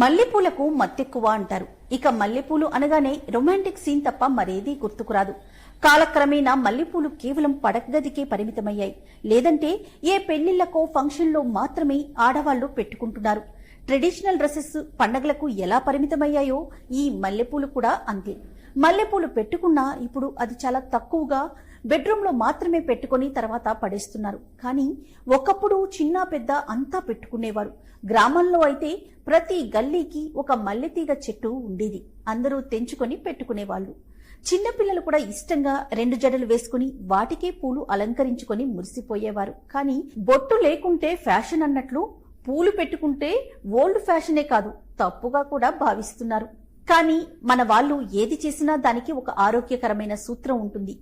మల్లెపూలకు మత్తెక్కువ అంటారు. ఇక మల్లెపూలు అనగానే రొమాంటిక్ సీన్ తప్ప మరేదీ గుర్తుకురాదు. కాలక్రమేణా మల్లెపూలు కేవలం పడకగదికే పరిమితమయ్యాయి. లేదంటే ఏ పెళ్ళిళ్ళకో ఫంక్షన్లో మాత్రమే ఆడవాళ్ళు పెట్టుకుంటున్నారు. ట్రెడిషనల్ డ్రెస్సెస్ పండగలకు ఎలా పరిమితమయ్యాయో ఈ మల్లెపూలు కూడా అంతే. మల్లెపూలు పెట్టుకున్నా ఇప్పుడు అది చాలా తక్కువగా బెడ్రూమ్లో మాత్రమే పెట్టుకొని తర్వాత పడేస్తున్నారు. కానీ ఒకప్పుడు చిన్న పెద్ద అంతా పెట్టుకునేవారు. గ్రామంలో అయితే ప్రతి గల్లీకి ఒక మల్లెతీగ చెట్టు ఉండేది. అందరూ తెంచుకొని పెట్టుకునేవాళ్ళు. చిన్నపిల్లలు కూడా ఇష్టంగా రెండు జడలు వేసుకుని వాటికే పూలు అలంకరించుకొని మురిసిపోయేవారు. కానీ బొట్టు లేకుంటే ఫ్యాషన్ అన్నట్లు పూలు పెట్టుకుంటే ఓల్డ్ ఫ్యాషనే కాదు తప్పుగా కూడా భావిస్తున్నారు. కానీ మన వాళ్ళు ఏది చేసినా దానికి ఒక ఆరోగ్యకరమైన సూత్రం ఉంటుంది.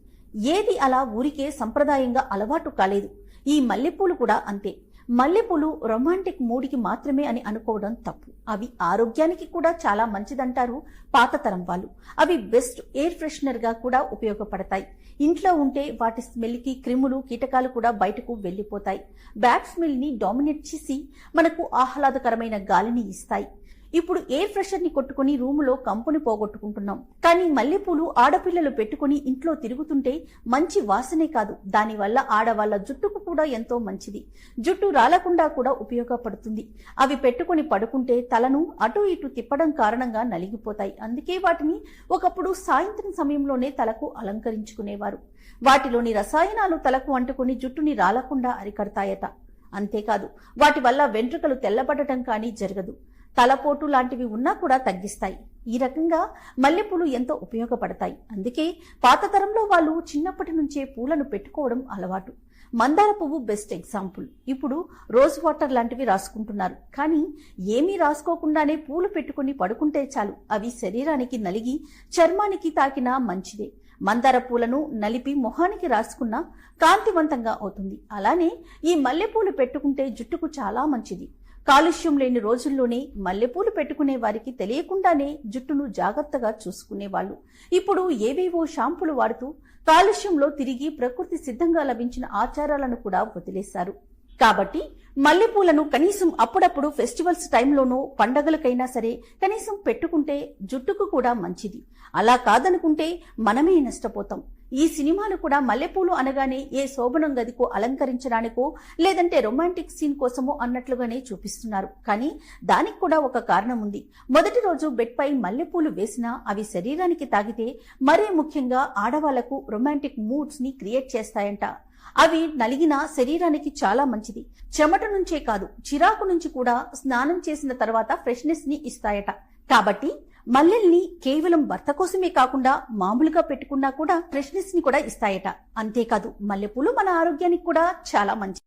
ఏది అలా ఊరికే సంప్రదాయంగా అలవాటు కాలేదు. ఈ మల్లెపూలు కూడా అంతే. మల్లెపూలు రొమాంటిక్ మూడికి మాత్రమే అని అనుకోవడం తప్పు. అవి ఆరోగ్యానికి కూడా చాలా మంచిదంటారు పాత తరం వాళ్ళు. అవి బెస్ట్ ఎయిర్ ఫ్రెషనర్గా కూడా ఉపయోగపడతాయి. ఇంట్లో ఉంటే వాటి స్మెల్కి క్రిములు కీటకాలు కూడా బయటకు వెళ్ళిపోతాయి బ్యాడ్ స్మెల్ని డామినేట్ చేసి మనకు ఆహ్లాదకరమైన గాలిని ఇస్తాయి. ఇప్పుడు ఎయిర్ ఫ్రెషర్ని కొట్టుకుని రూములో కంపుని పోగొట్టుకుంటున్నాం. కానీ మల్లెపూలు ఆడపిల్లలు పెట్టుకుని ఇంట్లో తిరుగుతుంటే మంచి వాసనే కాదు. దానివల్ల ఆడవాళ్ళ జుట్టుకు కూడా ఎంతో మంచిది. జుట్టు రాలకుండా కూడా ఉపయోగపడుతుంది. అవి పెట్టుకుని పడుకుంటే తలను అటు ఇటు తిప్పడం కారణంగా నలిగిపోతాయి. అందుకే వాటిని ఒకప్పుడు సాయంత్రం సమయంలోనే తలకు అలంకరించుకునేవారు. వాటిలోని రసాయనాలు తలకు అంటుకుని జుట్టుని రాలకుండా అరికడతాయట. అంతేకాదు వాటి వల్ల వెంట్రుకలు తెల్లబడటం కానీ జరగదు. తలపోటు లాంటివి ఉన్నా కూడా తగ్గిస్తాయి. ఈ రకంగా మల్లెపూలు ఎంతో ఉపయోగపడతాయి. అందుకే పాత తరంలో వాళ్ళు చిన్నప్పటి నుంచే పూలను పెట్టుకోవడం అలవాటు. మందార పువ్వు బెస్ట్ ఎగ్జాంపుల్ ఇప్పుడు రోజ్ వాటర్ లాంటివి రాసుకుంటున్నారు. కానీ ఏమీ రాసుకోకుండానే పూలు పెట్టుకుని పడుకుంటే చాలు. అవి శరీరానికి నలిగి చర్మానికి తాకినా మంచిదే. మందార పూలను నలిపి మొహానికి రాసుకున్నా కాంతివంతంగా అవుతుంది. అలానే ఈ మల్లెపూలు పెట్టుకుంటే జుట్టుకు చాలా మంచిది. కాలుష్యం లేని రోజుల్లోనే మల్లెపూలు పెట్టుకునే వారికి తెలియకుండానే జుట్టును జాగ్రత్తగా చూసుకునేవాళ్ళు. ఇప్పుడు ఏవేవో షాంపులు వాడుతూ కాలుష్యంలో తిరిగి ప్రకృతి సిద్ధంగా లభించిన ఆచారాలను కూడా వదిలేశారు. కాబట్టి మల్లెపూలను కనీసం అప్పుడప్పుడు ఫెస్టివల్స్ టైంలోనూ పండగలకైనా సరే కనీసం పెట్టుకుంటే జుట్టుకు కూడా మంచిది. అలా కాదనుకుంటే మనమే నష్టపోతాం. ఈ సినిమాలు కూడా మల్లెపూలు అనగానే ఏ శోభనం గదికో అలంకరించడానికో లేదంటే రొమాంటిక్ సీన్ కోసమో అన్నట్లుగానే చూపిస్తున్నారు. కానీ దానికి కూడా ఒక కారణం ఉంది. మొదటి రోజు బెడ్ పై మల్లెపూలు వేసినా అవి శరీరానికి తాగితే మరీ ముఖ్యంగా ఆడవాళ్ళకు రొమాంటిక్ మూడ్స్ని క్రియేట్ చేస్తాయంట. అవి నలిగిన శరీరానికి చాలా మంచిది. చెమట నుంచే కాదు చిరాకు నుంచి కూడా స్నానం చేసిన తర్వాత ఫ్రెష్నెస్ని ఇస్తాయట. కాబట్టి మల్లెల్ని కేవలం భర్త కోసమే కాకుండా మామూలుగా పెట్టుకున్నా కూడా ఫ్రెష్నెస్ని కూడా ఇస్తాయట. అంతేకాదు మల్లెపూలు మన ఆరోగ్యానికి కూడా చాలా మంచిది.